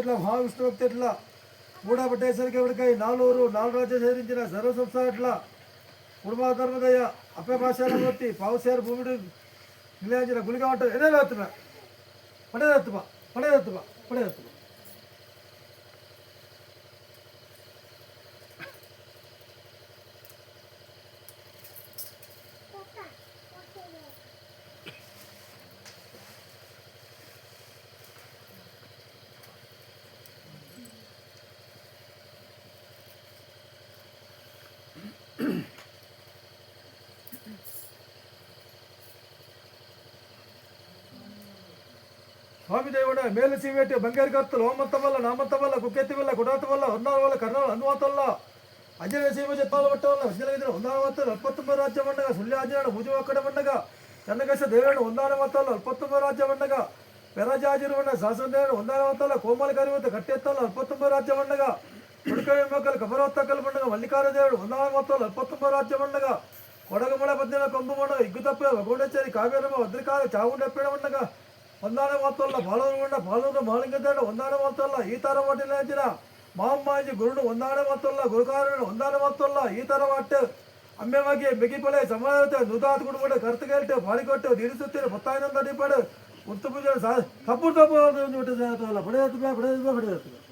ఎట్లా మహావిష్ణు భక్తి ఎట్లా? మూడా పట్టేసరికి ఎవరికై? నాలుగురు నాలుగు రాజ్య సేరించిన సర్వ సంస్థ ఎట్లా? ధర్మదయ అప్పభాషాలమూర్తి పావుసేరు భూమిడి నిలయించిన గులిగా ఉంటారు. ఎదే ఎత్తుమా? పడేదత్తుమా పడేదత్తుమా పడేదత్తుమా స్వామి దేవుడ మేలు సీవేటి బంగారు కర్తలు ఓమంత వల్ల నామంత వల్ల కుక్కెత్తి వల్ల కుడాత వల్ల ఉన్నాల వల్ల కర్ణాల అనువాత వల్ల. సీమ చెప్పాల పట్ట వల్ల విజయనగరం ఉందానవత్త అల్పత్తుంబ రాజ్యం ఉండగా సుల్య ఆంజనేయుడు భుజం ఒక్కడ ఉండగా చెన్నకశ దేవుడు ఉందానవత్తాలు అల్పత్తుంబ రాజ్యం ఉండగా పెరజాజిరు ఉన్న శాసనదేవుడు ఉందానవత్తాల కోమల కరివత కట్టెత్తాలు అల్పత్తుంబ రాజ్యం ఉండగా ఉడకయ మొక్కలు కమరోత్తకలు పండుగ మల్లికారదేవుడు వందనాల మొత్తం అప్పత్తంబ రాజ్యం పండుగ కొడగమల పద్యల కొంపు పండుగ ఇగ్గు తప్ప వగోడేశ్వరి కావ్యరమ వద్రికాల చావుండెప్పేడ పండుగ వందాన మొత్తంలో బాలూరుగొండ బాలూరు మాలింగదేవుడు వందాల మొత్తంలో ఈ తరం వాటిల్లించిన మామ్మాజీ గురుడు వందాల మొత్తంలో గురుకారుడు వందాల మొత్తంలో ఈ తర వాటి అమ్మేమగి మిగిపలే సమాధానతో నూతాత్ కుటుంబడు కర్తకెళ్ళి పారికొట్టు నిరుసుత్తిని పుత్తాయినంత నింపాడు ఉత్తు పూజలు తప్పుడు తప్పు పడేస్తున్నా పడేస్తున్నా పడేస్తున్నా